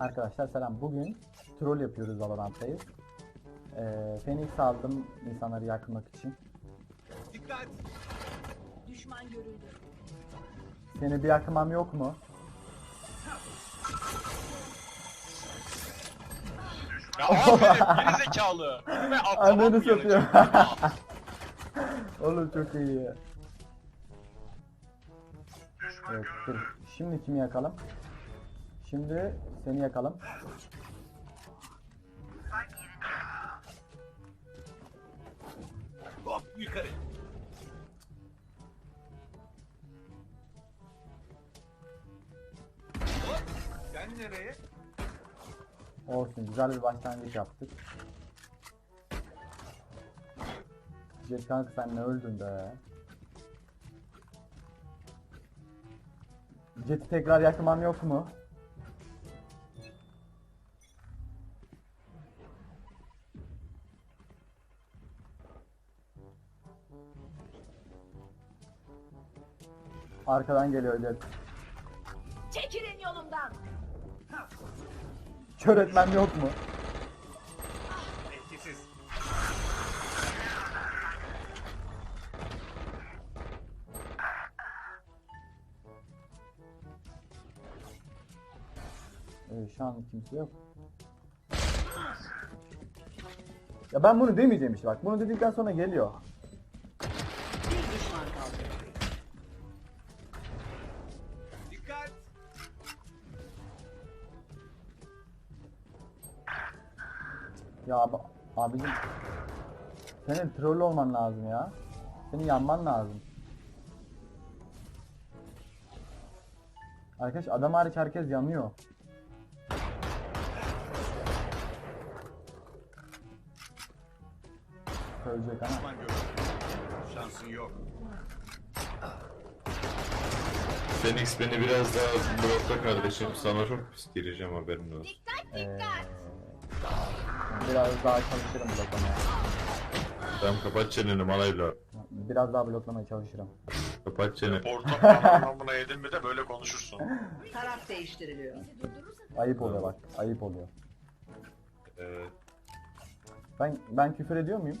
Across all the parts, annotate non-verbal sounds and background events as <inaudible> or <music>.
Arkadaşlar selam. Bugün troll yapıyoruz Valorant'tayız. Ee, Phoenix aldım insanları yakmak için. Dikkat! Düşman görüldü. Seni bir yakmam yok mu? Ya abi geri zekalı. Ve <laughs> atlamam Ananı satıyor. yanacak? <laughs> Oğlum çok iyi. Evet, dur. Şimdi kimi yakalım? Şimdi seni yakalım. Hop yukarı. Hop. Sen nereye? Olsun güzel bir başlangıç yaptık. Jet kanka sen ne öldün be. Jet'i tekrar yakmam yok mu? Arkadan geliyor Jet. Çekilin yolumdan. Kör etmem yok mu? Etkisiz. Ee, şu an kimse yok. Ya ben bunu demeyeceğim işte bak. Bunu dedikten sonra geliyor. Ya ab abicim senin troll olman lazım ya. Senin yanman lazım. Arkadaş adam hariç herkes yanıyor. Söyleyecek ama. Şansın yok. Phoenix beni biraz daha blokla kardeşim. Sana çok pis gireceğim haberin olsun. Ee, biraz daha çalışırım bloklamaya. Tamam kapat çeneni malayla. Biraz daha bloklamaya çalışırım. Kapat çeneni. Portakal anlamına yedin mi de böyle konuşursun. Taraf değiştiriliyor. Ayıp oluyor bak. Ayıp oluyor. Ee, Ben ben küfür ediyor muyum?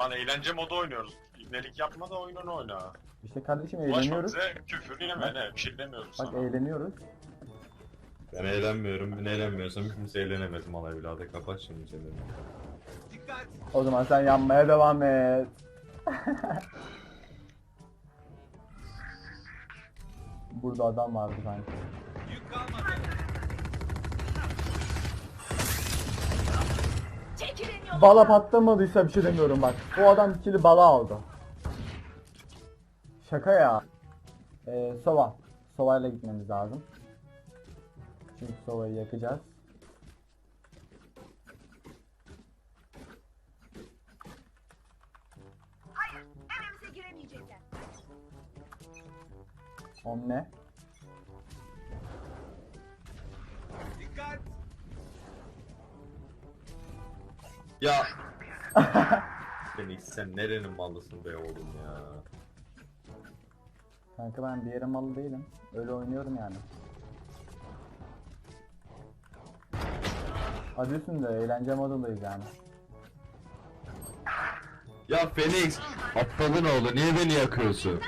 Lan eğlence modu oynuyoruz. İbnelik yapma da oyununu oyna. İşte kardeşim Ulaşma eğleniyoruz. bize küfür yeme ne bir şey demiyoruz Bak sana. eğleniyoruz. Ben eğlenmiyorum. Ben eğlenmiyorsam kimse eğlenemez malay birader. Kapat şimdi çeneni. O zaman sen yanmaya devam et. <laughs> Burada adam vardı sanki. Yük kalmadı. Çekilin yolumdan. Bala patlamadıysa bir şey demiyorum bak. O adam ikili bala aldı. Şaka ya. Ee, Sova. Sova ile gitmemiz lazım. Çünkü Sova'yı yakacağız. Hayır, evimize giremeyecekler. Omne. Dikkat! Ya! <laughs> Phoenix sen nerenin malısın be oğlum ya. Kanka ben bir yere malı değilim. Öyle oynuyorum yani. Adı üstünde eğlence modundayız yani. Ya Phoenix! Aptalın oğlu niye beni yakıyorsun?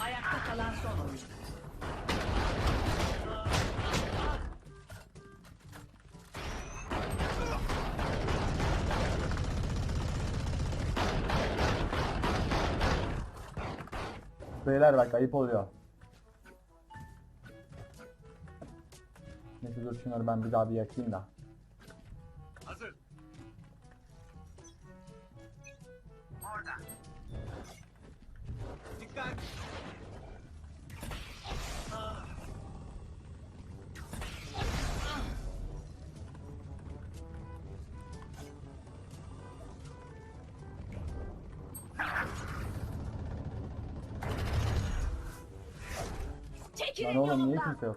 Ayakta kalan son oyuncu. Beyler bak ayıp oluyor. Neyse dur şunları ben bir daha bir yakayım da. Lan oğlum niye kimse yok?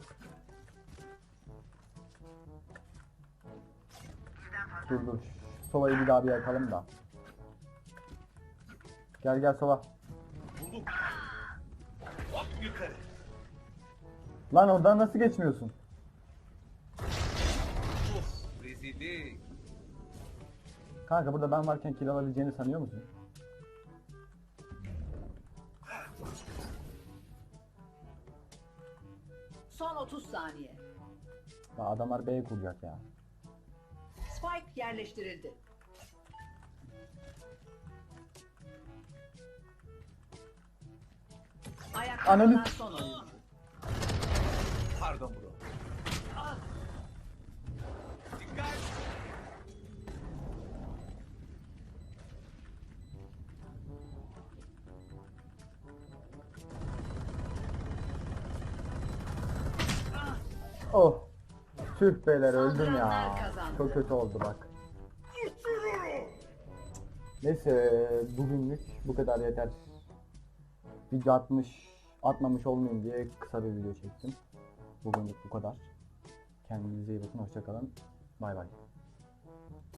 Dur dur. Sova'yı bir daha bir yakalım da. Gel gel Sova. Yukarı. Lan oradan nasıl geçmiyorsun? Rezillik. Kanka burada ben varken kill alabileceğini sanıyor musun? Son 30 saniye. Ya adamlar B kuracak ya. Spike yerleştirildi. Ananı-. Pardon bro. Oh. Tüh beyler öldüm ya. Çok kötü oldu bak. Neyse bugünlük bu kadar yeter. Video atmış, atmamış olmayayım diye kısa bir video çektim. Bugünlük bu kadar. Kendinize iyi bakın, hoşçakalın. Bay bay.